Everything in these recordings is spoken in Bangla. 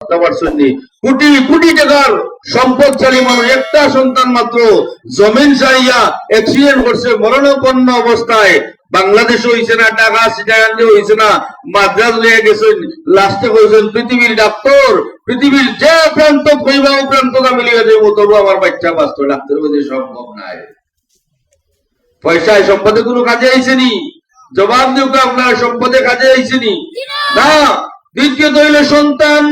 বুঝতে পারছেন কোটি কোটি টাকার সম্পদশালী মানুষ একটা সন্তান মাত্র জমিন চাইয়া অ্যাক্সিডেন্ট করছে মরণাপন্ন অবস্থায়। বাংলাদেশ না সিটাগাঙ্গে হইছে না মাদ্রাজ লিয়ে গেছেন লাস্টে কইছেন পৃথিবীর ডাক্তার পৃথিবীর যে প্রান্ত কইবা প্রান্ত মিলিয়ে দেবো তবু আমার বাচ্চা বাঁচত ডাক্তার বলছে সম্ভব নাই। পয়সায় সম্পদে কোনো কাজে আইসেনি জবাব দিও আপনার সম্পদে কাজে আইসেনি না? দ্বিতীয়ত হইল সন্তান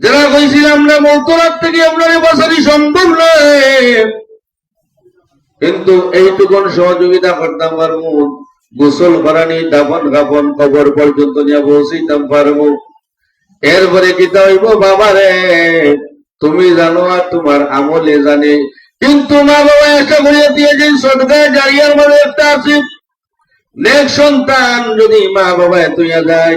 যারা কইছিলাম না মৌতরাত থেকে আপনার বাসারি সম্ভব নয়। কিন্তু এইটুকুন সহযোগিতা করতাম পারব গোসল করানি, দাফন কাপন কবর পর্যন্ত নিয়ে পৌঁছিতাম পারব এরপরে কি হইব বাবা রে তুমি জানো আর তোমার আমলে জানে। কিন্তু মা বাবা একটা করিয়া দিয়েছে সদকায় জারিয়ার মধ্যে একটা আছে। নেক সন্তান যদি মা বাবা তুইয়া যায়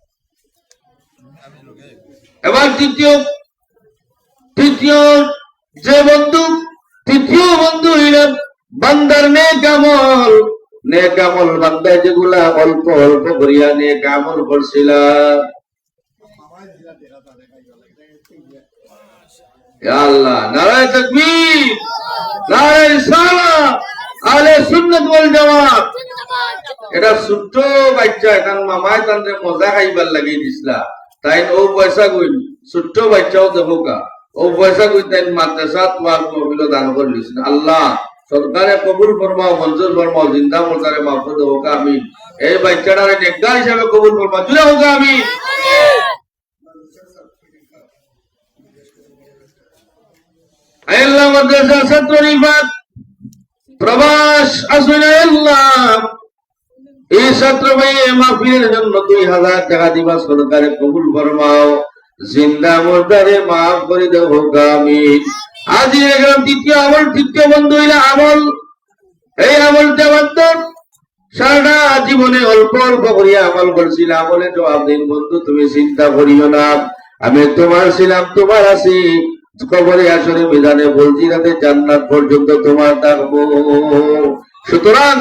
এবার তৃতীয় তৃতীয় যে বন্ধু তৃতীয় বন্ধু হইলেন বান্দার নে কামল নে কামল বান্দায় যেগুলা অল্প অল্প করিয়া নে কামল করছিলাম আল্লাহ নারায় তাকবীর নারায় সালাম আলে সুন্নাত ওয়াল জামাত। এটা ছোট্ট বাচ্চা এখন মামায় তান্ত্রে মজা খাইবার লাগি দিছিলা। তাই ও পয়সা কইন ছোট্ট বাচ্চাও দেবো ও পয়সা কই তাই মাদ্রাসা তোমার মহিলা দান করে আল্লাহ সরকারে কবুল ফরমাও মঞ্জুর ফরমাও জিন্দা মোতারে মাফুদ হোক আমি এই বাচ্চাটারে নেকদার হিসাবে কবুল ফরমাও জুড়ে হোক আমি আল্লাহ মাদ্রাসা ছাত্র প্রবাস আসলে আল্লাহ এই ছাত্র ভাই মাহফিলের জন্য দুই হাজার টাকা দিবা সরকারে কবুল ফরমাও। জিন্দা মুর্দারে মাফ করে দেবো আমি আজ এখানে দ্বিতীয় আমল, তৃতীয় বন্ধু হইলে আমল। এই আমলটা বান্ধব সারাটা জীবনে অল্প অল্প করিয়া আমল করছিল আমলে জবাব দিন, বন্ধু, তুমি চিন্তা করিও না। আমি তোমার ছিলাম, তোমার আছি। কবরে আসরে মিজানে বলছি রাতে জান্নাত পর্যন্ত তোমার থাকব। সুতরাং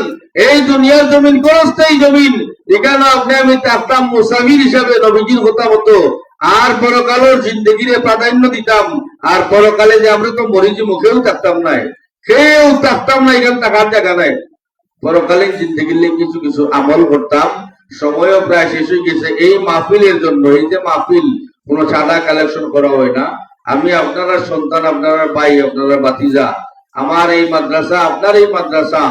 এই দুনিয়ার জমিন করস্থায়ী জমিন, এখানে আপনি আমি থাকতাম মুসাফির হিসাবে নবীজির কথা মতো, আর পরকালের জিন্দগিরে প্রাধান্য দিতাম, আর পরকালে যে আমরা তো মরিচি মুখেও থাকতাম নাই, কেউ থাকতাম না, এখানে থাকার জায়গা নাই। পরকালীন জিন্দগির কিছু কিছু আমল করতাম, সময়ও প্রায় শেষ হয়ে গেছে, এই মাহফিলের জন্য, এই যে মাহফিল, কোনো সাদা কালেকশন করা হয় না। আমি আপনারা সন্তান, আপনারা ভাই, আপনারা বাতিজা আমার এই মাদ্রাসা, আপনার এই মাদ্রাসা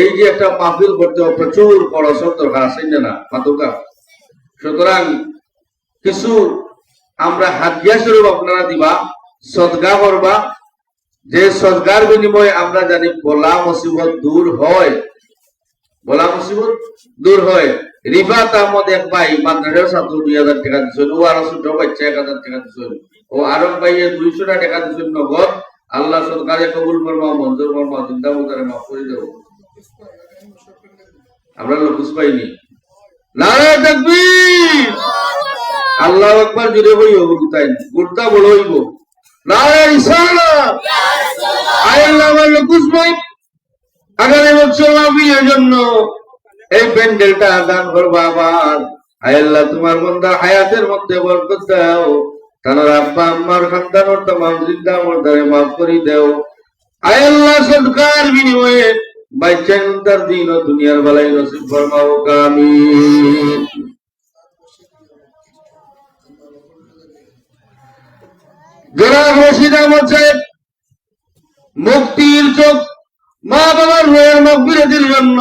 এই যে একটা মাহফিল করতে হবে, প্রচুর পড়াশোর দরকার আছে না? মাতুকা সুতরাং কিছু আমরা হাতিয়া স্বরূপ আপনারা দিবা সদগা করবা। যে সদগার বিনিময়ে আমরা জানি বলা মুসিবত দূর হয়। বলা মুসিবত দূর হয়। রিফাত আহমদ এক ভাই মাদ্রাসার ছাত্র দুই হাজার টাকা দিচ্ছেন ও আরও ছোট বাচ্চা এক হাজার টাকা দিচ্ছেন ও আরব ভাইয়ে দুইশো টাকা দিচ্ছেন নগদ। আল্লাহ সরকারে কবুল করবা মঞ্জুর করবা চিন্তা মতারে মাফ করে দেবো। আমরা লকুস পাইনি। আল্লাহ একবার জুড়ে হইব। গুরুতাই গুরুতা বড় হইব তোমার হায়াতের মধ্যে বরকত দাও। তানার আব্বা, আম্মার খানদান, ওর তামাম জিন্দা মর্দারে মাফ করি দেও। আয় আল্লাহ সদকার বিনিময়ে তার দিন ও দুনিয়ার বেলায় নসিব ফরমাও, আমিন। জনাব রশিদ আহমদ সাহেব মুক্তির চোখ, মা বাবার রোয়ের মকবিরতির জন্য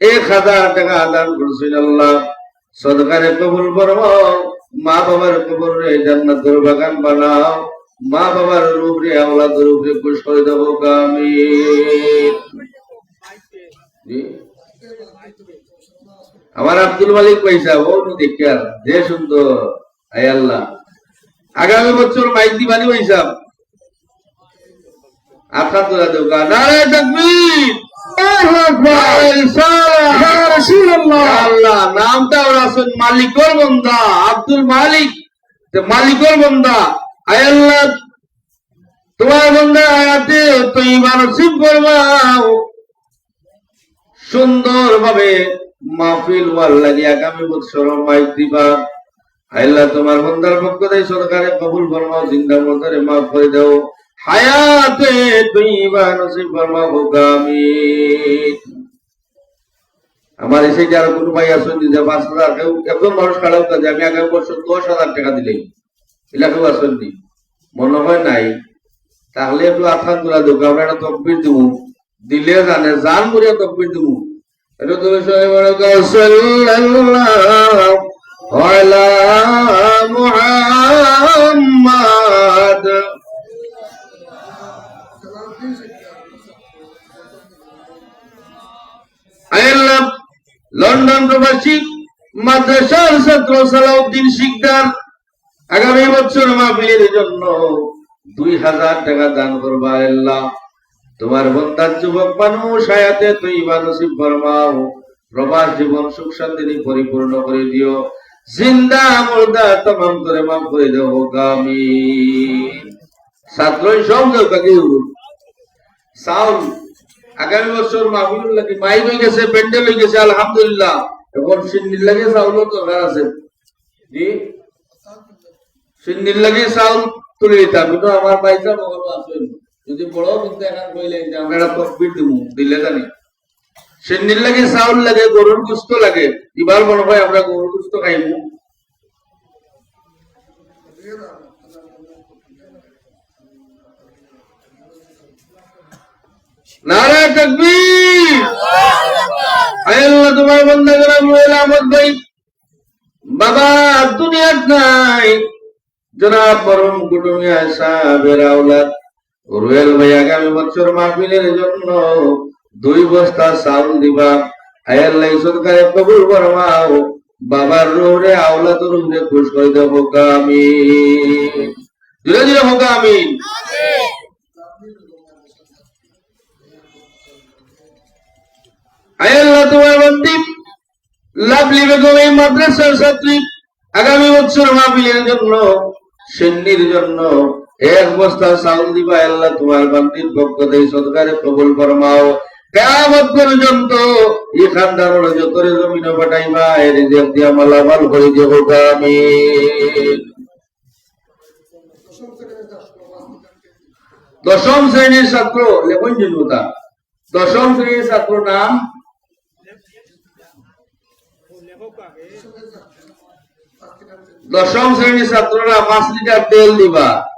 এক হাজার টাকা দান করছেন আল্লাহ। সদকারে কবুল ফরমাও, মা বাবার কবর রে জান্নাতের বাগান বানাও, মা বাবার রূপ রে আওলাদের রূপ রে খুশ করে দেবো আমি আমার আব্দুল মালিক পয়সা ও দেখি আর যে সুন্দর আয় আল্লাহ। আগামী বছর মাইক দিবানি তোরা দেওকা নারে তকবীর। আল্লাহ নামটা ওরা মালিকর বন্দা আব্দুল মালিক। মালিকর বন্দা আয় আল্লাহ তোমার বন্দা আয়াতে তুই মানসিক করবাও। সুন্দর ভাবে মাহফিল ওয়াল লাগি আগামী বছর মাইক দিবা। আল্লাহ তোমার বন্দার পক্ষ থেকে সরকারে কবুল ফরমাও জিন্দা মতরে মাফ করে দাও। হায়াতে তুই নসিব ফরমাও আমিন। আমার এসে যারা কোনো ভাই আসুন যে পাঁচ হাজার কেউ, একজন মানুষ কাটাও কাজে আমি আগামী বছর দশ হাজার টাকা দিলেই। এলা কেউ আসেননি মনে হয় নাই। তাহলে একটু আথান তোলা দেবো, আমরা একটা তকবির দেবো। দিলে জানে, জান করিয়া তকবির দেবো। লন্ডন প্রবাসী মাদ্রাসার ছাত্র সালাউদ্দিন শিকদার আগামী বছর মাহফিলের জন্য দুই হাজার টাকা দান করবা আল্লাহ তোমার বন্ধার যুবক মানুষ হায়াতে তুই মানসিক ফরমাও প্রবাস জীবন সুখ শান্তি পরিপূর্ণ করে দিও। জিন্দা মুর্দা তমাম করে মাফ করে দেও আমি ছাত্রই সব কাকে। সাউন্ড আগামী বছর মাইক হয়ে গেছে, প্যান্ডেল হয়ে গেছে, আলহামদুলিল্লাহ। এখন সিন্নির লাগে চাউলও দরকার আছে। জি লাগে চাউল তুলে দিতাম কিন্তু আমার বাইচা মগল যদি বড় কিন্তু এখন কইলেন যে আমরা একটা তকবির দিব দিলে জানি। সিন্নির লাগে চাউল লাগে গরুর গুস্ত লাগে এবার মনে হয় আমরা গরুর গুস্ত খাইবো নারা তকবীর! আয় আল্লাহ তোমার বন্ধা গেলাম আহমদ ভাই। বাবা দুনিয়াত নাই। জনাব পরম কুটুমিয়া সাহেবের আওলাদ রুহেল ভাই আগামী বছর মাহফিলের জন্য দুই বস্তা চাউল দিবা। আয় আল্লাহ সরকারে কবুল ফরমাও, বাবার রুহরে আওলাদ রুহরে খুশ করে দেব আমি ধীরে ধীরে হোক আয়াল্লাহ তোমার লাভলি বেগম এই মাদ্রাসার ছাত্রী, আগামী বছর মাহফিলের জন্য, সিন্নির জন্য এক বস্তা চাউল দিবা দশম শ্রেণির ছাত্র জিনুতা দশম শ্রেণির ছাত্র নাম? দশম শ্রেণির ছাত্ররা পাঁচ লিটার তেল দিবা।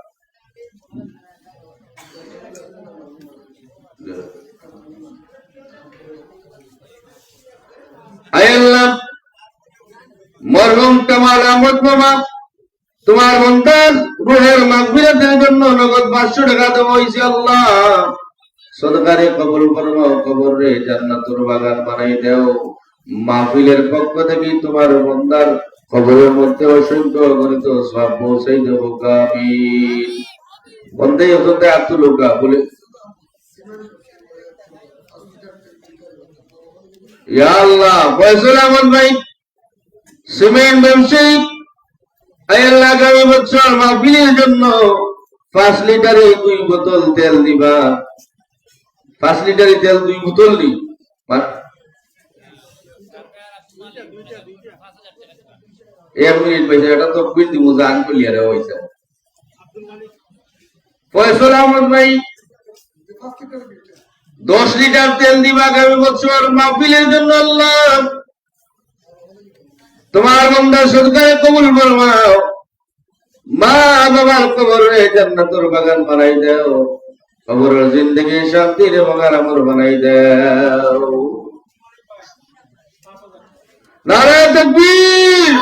আয়াল্লাহ, মরহুম কামাল মামা, তোমার মন্তার রুহের মাগফিরাতের জন্য নগদ পাঁচশো টাকা দেওয়া হয়েছে আল্লাহ। সরকারে কবর ফরমাও কবর রে জান্নাতুর বাগান বানাই দেও। মাহফিলের পক্ষ থেকে তোমার বন্দার কবরের মধ্যে অসংখ্য গণিত সব পৌঁছাই দেবো আমি বন্ধে ওখানে আত্ম লোকা বলে ইয়া আল্লাহ ফয়সল আহমদ ভাই? সিমেন্ট ব্যবসায়ী আল্লাহ আগামী বছর মাহফিলের জন্য পাঁচ লিটারে দুই বোতল তেল দিবা। পাঁচ লিটারে তেল দুই বোতল দি। এক মিনিট পয়সা এটা ভাই? দশ লিটার তেল দিবা আগামী বছর মাহফিলের জন্য আল্লাহ। তোমার বন্ধা সরকারে কবুল ফরমাও। মা বাবার কবরে জান্নাতুর বাগান বানাই দাও। কবর জিন্দগি শান্তির বাগান আমার বানাই দাও। নারায় তকবীর।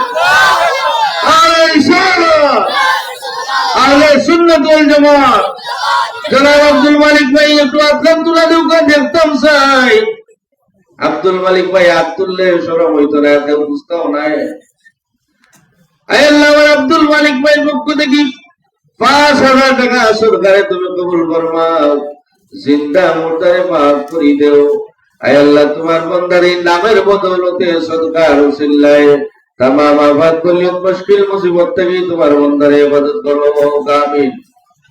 আলে ইশারা আলে সুন্নাতুল জামাত। জনাব আব্দুল মালিক ভাই, একটু আসলাম তুলা দেউকা দেখতাম চাই আব্দুল মালিক ভাই আব্দুল্লে সরম হইতো না কেউ বুঝতাও নাই। আব্দুল মালিক ভাই পক্ষ থেকে পাঁচ হাজার টাকা সরকারে তুমি কবুল ফরমাও, জিন্দা মুর্দারে মাফ করি দেও। আয় আল্লাহ, তোমার বন্দারি নামের বদৌলতে সদকার উসিল্লায় তামাম আবাদ কল্যাণ মুশকিল মুসিবত থেকে তোমার বন্দারে ইবাদত করো আমিন।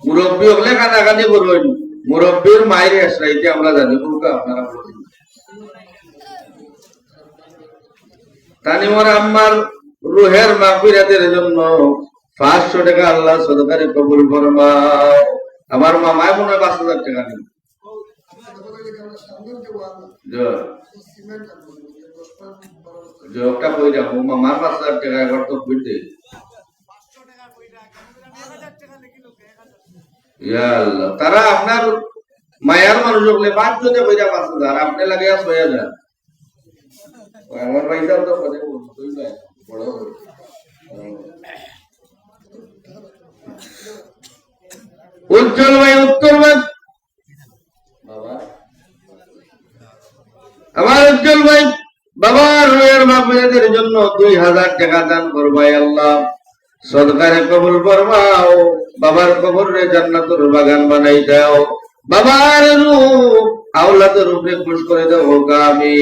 মুরব্বী হলে কানাকানি করবেন মুরব্বীর মায়ের আশ্রাইতে আমরা জানি বুকা আপনারা বলুন। তানিমর আম্মার রুহের মাগফিরাতের জন্য পাঁচশো টাকা আল্লাহ সদকারে কবুল ফরমাও আমার মামায় মনে হয় পাঁচ হাজার টাকা নেই। জবটা কই রাখো মামার পাঁচ হাজার টাকা এবার তো বুঝতে ইয়া আল্লাহ তারা আপনার মায়ার মানুষ হলে পাঁচ জনে পাঁচ হাজার আপনি লাগে ছয় হাজার। আমার তো উজ্জ্বল ভাই, উত্তর ভাই। বাবা। উজ্জ্বল ভাই, বাবার রুয়ের মাফিয়াদের জন্য দুই হাজার টাকা দান করবাই আল্লাহ। সরকারে কবুল ফরমাও। বাবার কবরে জান্নাতুর বাগান বানাই দাও। বাবার রূপ, আওলাদের রূপে খুশ করে দাও গামি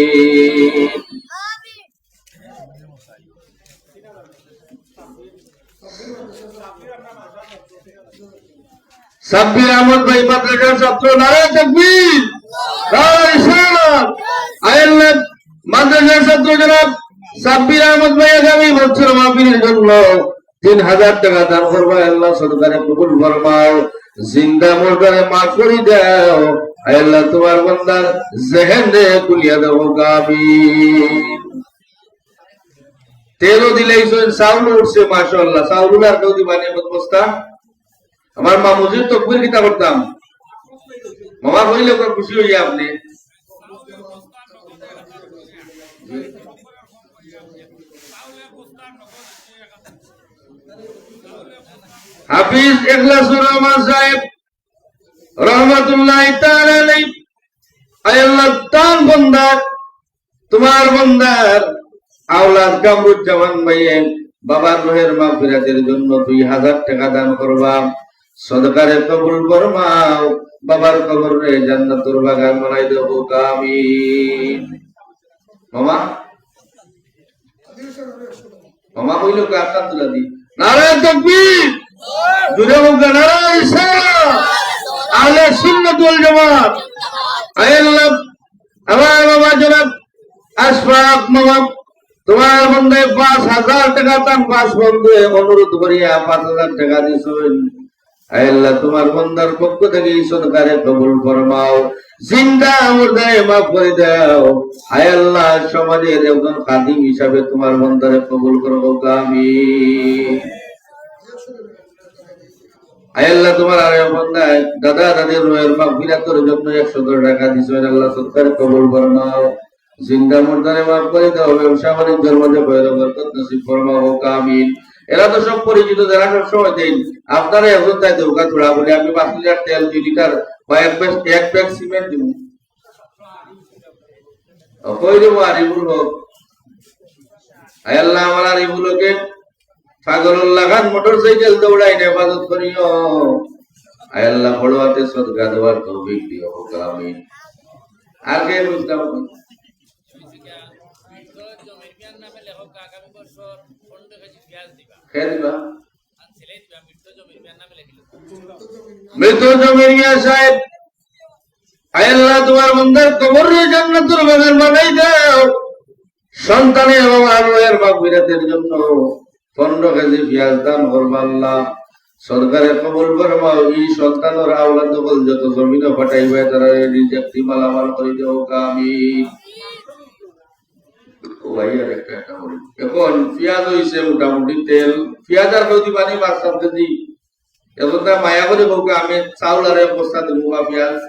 সাব্বির আহমদ ভাই মাদ্রাসার ছাত্র? নারায়ণ আয়াল্লাহ মাদ্রাসার ছাত্র জনাব সাব্বির আহমদ ভাই, আগামী বছর মাহফিলের জন্য তিন হাজার টাকা দান করব, আল্লাহ সরকারে কবুল ফরমাও, জিন্দা মুর্দারে মাফ করে দাও, আল্লাহ তোমার বন্দার জেহেন রে কুলিয়া দেবো গাবি তেলও দিলেই চাউল উঠছে, মাশাআল্লাহ চাউল আর কেউ দিবানি বস্তা আমার মা মুজির তকবির কিতা করতাম। মামা কইলে খুশি হইয়া আপনি। হাফিজ ইখলাসুর রহমান সাহেব, রহমাতুল্লাহ আল্লাহ তান বন্দার, তোমার বন্দার আওলাদ কামরুজ্জামান ভাইয়ে বাবার রোহের মাগফিরাতের জন্য দুই হাজার টাকা দান করবা। সদকারে কবুল ফরমাও, বাবার কবর রে জান্নাতুর বাগান বানাই দেব কামিন মামা? মামা কইলো তুলা দি? নারায়ণ তকবীর জুড়ে মুখ নারায়ণ ইসলাম অনুরোধ করিয়া পাঁচ হাজার টাকা দিছেন আল্লাহ, তোমার বন্দার পক্ষ থেকে সরকারে কবুল ফরমাও, জিন্দা মুর্দায় মাফ করে দাও। আয় আল্লাহ, সমাজের একজন কাদিম হিসাবে তোমার বন্দারে কবুল করব আমি আল্লাহ, তোমার আর বন্দায় দাদা দাদির রয়ের মাফ বিরাতের জন্য একশো টাকা দিছেন আল্লাহ সরকারে কবুল ফরমাও জিন্দা মুর্দারে মাফ করে দাও। ব্যবসা বাণিজ্যের মধ্যে বৈরব বরকত নসিব ফরমাও কামিন এরা তো সব পরিচিত, যারা সব সময় দেন। আপনারা একজন, তাই দৌকা ছোড়া বলে। আমি পাঁচ লিটার তেল দুই লিটার বা এক ব্যাগ এক ব্যাগ সিমেন্ট দিব। কই দেবো আর এগুলো আল্লাহ, আমার আর এগুলোকে পাগল লাগান মোটর সাইকেল দৌড়াই হেফাজত করিও। আয় আল্লাহ সদকা দেওয়ার তৌফিক দিও, হোক আর কে বুঝলাম না? জমির বিয়ার নামে লেখক আগামী বছর পনেরো কেজি পেঁয়াজ দিবা? খেয়ে দিবা আর ছেলে দিবা মৃত জমির বিয়ার নামে লিখিল মৃত জমির মিয়া সাহেব, আয় তোমার বন্দার কবরের জান্নাতুর বাগান বানাই দাও। সন্তানে এবং আলোয়ের মাগফিরাতের জন্য। পনেরো কেজি পেঁয়াজ দান করবা আল্লাহ। সরকারের কবল ফরমাও এই সন্তানের আওলাদ বল যত জমিন ফাটাইবে, তারা রিজেক্টি মালামাল করে দেও আমি। এখন পেঁয়াজ হইছে মোটামুটি তেল। পেঁয়াজ আর যদি পানি সাত কেজি এখন তা মায়া করে বউকে আমি চাউল আর বস্তা দেবো বা পেঁয়াজ।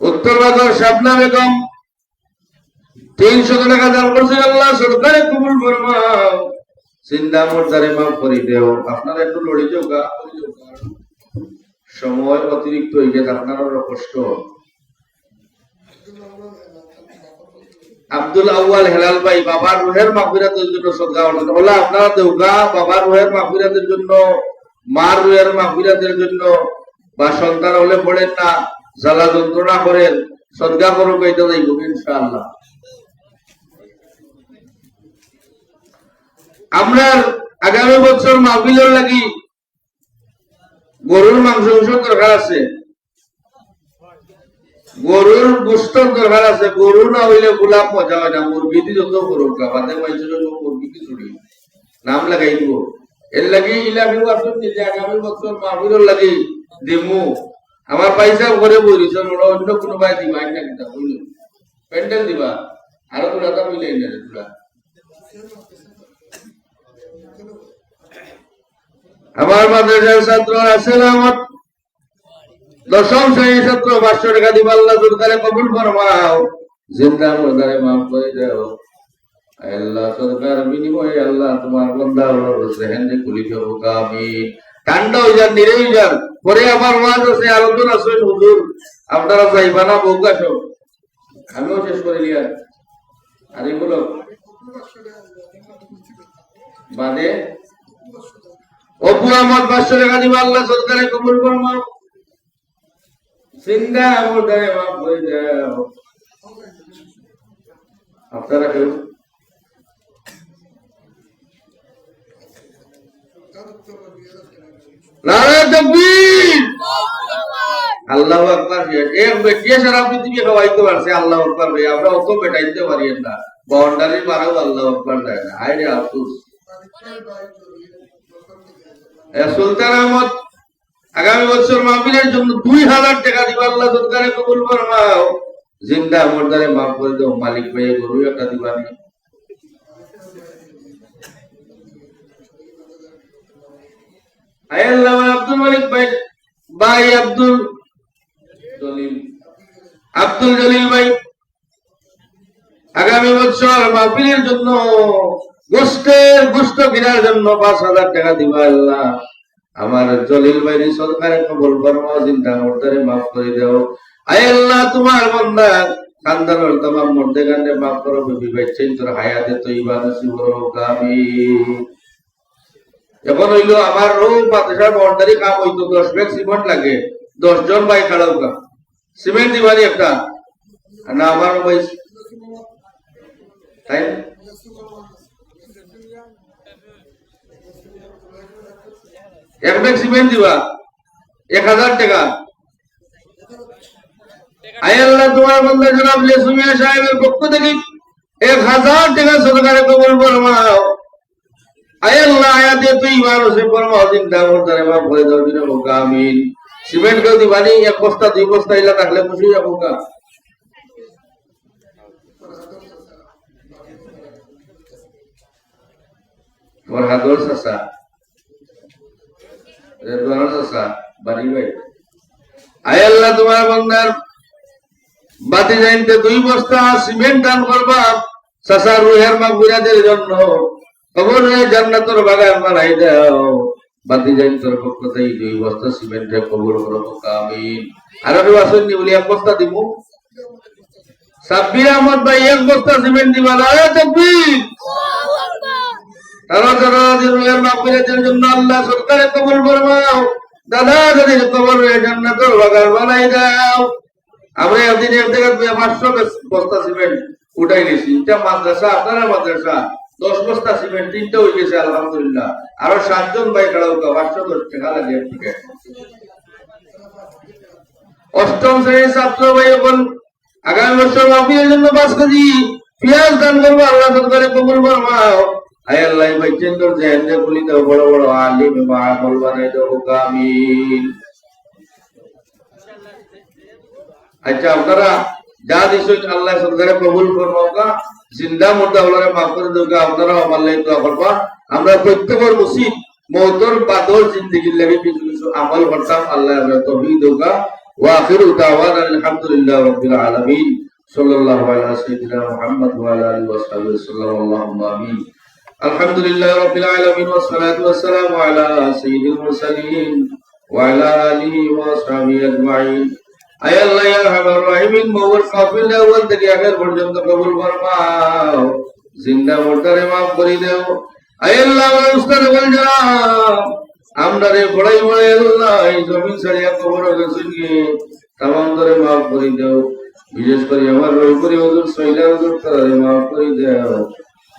উত্তর বাজার শাবনা বেগম তিনশত টাকা দান আল্লাহ, সরকারে কবুল ফরমাও চিন্তা মোরদারে মাফ দেও। আপনারা একটু। সময় অতিরিক্ত হয়ে গেছে কষ্ট। আব্দুল আউয়াল হেলাল ভাই, বাবার রুহের মাফিরাতের জন্য সদকা অর্জন। আপনারা দেউগা রুহের মাফিরাতের জন্য, মার রুহের মাফিরাতের জন্য, বা সন্তান হলে পড়েন না, জ্বালা যন্ত্রণা করেন, সদকা করো কইতে যাইব ইনশাআল্লাহ। আমরা আগামী বছর মাহফিলের লাগি গরুর মাংস দরকার আছে। গরুর গোস্তর দরকার আছে। গরু না হইলে গোলাপ মজা হয় না। মুরগি দি যত করুক বাদে মাইছিল মুরগি কি ছড়ি নাম লাগাই দিব। এর লাগি ইলামি আসুন যে আগামী বছর মাহফিলের লাগি দিমু। আমার পয়সা ঘরে বলিছেন ওরা অন্য কোনো ভাই দিবা না কিতা বুঝলি? প্যান্ডেল দিবা। আরও তোরা তা মিলে না তোরা আমার মাদ্রাসার ছাত্র আসেন আমার। দশম শ্রেণির ছাত্র পাঁচশো টাকা দিবা আল্লাহ সরকারে কবুল ফরমাও। জিন্দা মুর্দারে মাফ করে দাও। আল্লাহ সরকার বিনিময়ে আল্লাহ তোমার বন্ধা খুলি দেব আমি পরে আমার আলোচনা হুজুর। আপনারা আমিও শেষ করে বাদে পাঁচশো আল্লাহ সরকারে কবুল ফরমাও জিন্দা মুর্দারে মাফ করে দাও। আপনারা কেউ? আল্লাহ আকবার এক বেটিয়ে সারা পৃথিবী খাওয়াইতে পারছে? আল্লাহ আকবার ভাই আমরা অত বেটাইতে পারি না। বাউন্ডারি মারাও আল্লাহ আকবার দেয় না। হায় রে আফসোস। এ সুলতান আহমদ আগামী বছর মাহফিলের জন্য দুই হাজার টাকা আল্লাহ কবুল ফরমাও। জিন্দা মাফ করে মালিক গরু একটা আব্দুল মালিক ভাই ভাই আব্দুল জলিল। আব্দুল জলিল ভাই, আগামী বছর মাহফিলের জন্য গোষ্ঠের গোষ্ঠ কেনার জন্য পাঁচ হাজার টাকা দিবা আল্লাহ। আমার জলিল বাইরে সরকারে কবল ফরমাও চিন্তা মর্দারে মাফ করে দাও। আয় আল্লাহ, তোমার বন্দা খানদানোর তোমার মর্দে গান্ডে মাফ করো, বেবি বাচ্চাই তোর হায়াতে তো ইবাদ শিবর কামি এখন হইল আমার রো মাদ্রাসার বন্ডারি কাম হইতো, দশ ব্যাগ সিমেন্ট লাগে। দশ জন ভাই খাড়াও কা সিমেন্ট দিবানি একটা। না, আমার তাই এক ব্যাগ সিমেন্ট দিবা, এক হাজার টাকা। আয় আল্লাহ, তোমার এক হাজার টাকা সরকারে কবল ফরমাও। আয় আল্লাহ, আয়াতে তুই মানুষের ফরমাও চিন্তা করতে রে এক বস্তা, দুই বস্তা ইলা থাকলে খুশি যাব কা তোমার চাষা রেদওয়ান চাষা বাড়ি ভাই আয় আল্লাহ তোমার বন্দার বাতি জানতে দুই বস্তা সিমেন্ট দান করবা চাষা রুহের মাগুরাদের জন্য। হয়ে জান্নাতর বাগান বানাই দাও বাতি জানতর পক্ষ থেকে দুই বস্তা সিমেন্টে কবর করব কামিন আর আমি আসেননি বলি এক বস্তা দিব সাব্বির আহমদ ভাই এক বস্তা সিমেন্ট দিবা না তকবীর তারা দাদা বানাই দাও। বস্তা সিমেন্ট উঠাই আপনারা দশ বস্তা সিমেন্ট, তিনটা আরও সাতজন ভাই খেলাও পাঁচশো অষ্টম শ্রেণির ছাত্র ভাই এখন আগামী বছর মাফিয়ার জন্য পাঁচ কেজি পেঁয়াজ দান করব, আল্লাহ সরকারে কবুল ফরমাও। আয় আল্লাহ ভাই চেন্দর জেহেন্দে গুলি দাও বড় বড় আলিম বা আমল বানাই দাও কামিল আচ্ছা আপনারা যা দিচ্ছেন আল্লাহ সরকারে কবুল করবো কা জিন্দা মুর্দা হলারে মাফ করে দেবো আপনারা আমার লাগে দোয়া করবা আমরা প্রত্যেকের উচিত মৌতর বাদর জিন্দগির লাগে কিছু কিছু আমল করতাম আল্লাহ তৌফিক দেবো ওয়া আখিরু দাওয়ানা আলহামদুলিল্লাহ রাব্বিল আলামিন صلى الله على سيدنا محمد وعلى اله وصحبه وسلم اللهم امين الحمد لله رب العالمين والصلاة والسلام على سيد المرسلين وعلى آله وصحبه أجمعين আয় আল্লাহ ইয়া আরহামার রাহিমিন মওয়ার কাফিল আউয়াল থেকে আখের পর্যন্ত কবুল ফরমাও জিন্দা মুর্দারে মাফ করে দাও আয় আল্লাহ আমার উস্তাদ বল জানাব আমরা রে বড়াই বড়াই আল্লাহ এই জমিন ছাড়িয়া কবর গেছেন কি তামাম ধরে মাফ করে দাও বিশেষ করে আমার রহিপুরি হুজুর সৈলা হুজুর তারে মাফ করে দাও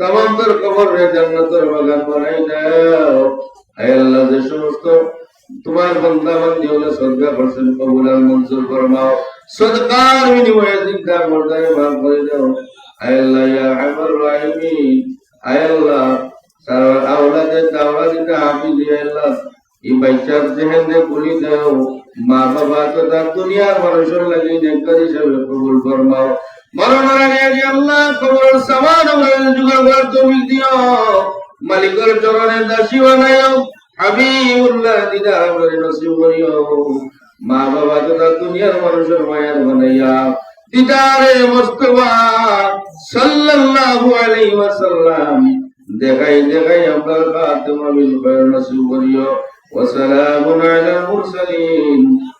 তামাম তোর কবর রে জান্নাতের বাগান বানাই দাও। হায় আল্লাহ, যে সমস্ত তোমার বন্দা বন্দি হলে সদকা করছেন, কবুল মঞ্জুর ফরমাও সদকার বিনিময়ে জিন্দা মর্দায় মাফ করে দাও আয় আল্লাহ, ইয়া আরহামার রাহিমিন। আয় আল্লাহ সারা আওলাদে তাওলাদিতে হাফিজ ইয়া আল্লাহ, এই বাচ্চার জেহেনে খুলি দাও। মা বাবা তো তার দুনিয়ার মানুষের লাগি নেকর হিসাবে কবুল ফরমাও। মালিকর চরণে দাসী বানায় মা বাবা তথা দুনিয়ার মানুষের মায়ার বানাইয়া। দিদারে মোস্তফা সাল্লাল্লাহু আলাইহি ওয়াসাল্লাম। দেখাই দেখাই আমরা খাতেমা বিল খায়র করিও। ওয়া সালামুন আলাল মুরসালিন।